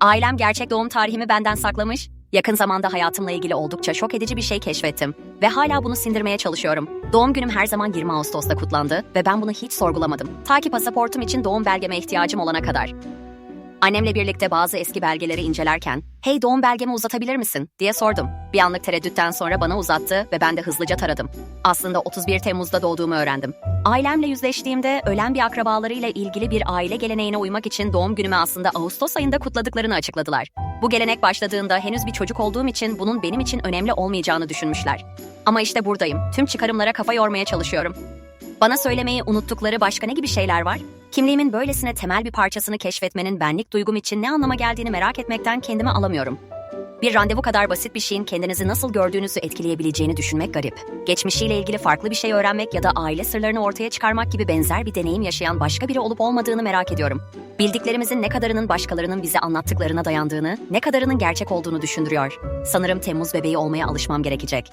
Ailem gerçek doğum tarihimi benden saklamış. Yakın zamanda hayatımla ilgili oldukça şok edici bir şey keşfettim ve hala bunu sindirmeye çalışıyorum. Doğum günüm her zaman 20 Ağustos'ta kutlandı ve ben bunu hiç sorgulamadım. Ta ki pasaportum için doğum belgeme ihtiyacım olana kadar. Annemle birlikte bazı eski belgeleri incelerken, "Hey doğum belgemi uzatabilir misin?" diye sordum. Bir anlık tereddütten sonra bana uzattı ve ben de hızlıca taradım. Aslında 31 Temmuz'da doğduğumu öğrendim. Ailemle yüzleştiğimde ölen bir akrabalarıyla ilgili bir aile geleneğine uymak için doğum günümü aslında Ağustos ayında kutladıklarını açıkladılar. Bu gelenek başladığında henüz bir çocuk olduğum için bunun benim için önemli olmayacağını düşünmüşler. Ama işte buradayım. Tüm çıkarımlara kafa yormaya çalışıyorum. Bana söylemeyi unuttukları başka ne gibi şeyler var? Kimliğimin böylesine temel bir parçasını keşfetmenin benlik duygum için ne anlama geldiğini merak etmekten kendimi alamıyorum. Bir randevu kadar basit bir şeyin kendinizi nasıl gördüğünüzü etkileyebileceğini düşünmek garip. Geçmişiyle ilgili farklı bir şey öğrenmek ya da aile sırlarını ortaya çıkarmak gibi benzer bir deneyim yaşayan başka biri olup olmadığını merak ediyorum. Bildiklerimizin ne kadarının başkalarının bize anlattıklarına dayandığını, ne kadarının gerçek olduğunu düşündürüyor. Sanırım Temmuz bebeği olmaya alışmam gerekecek.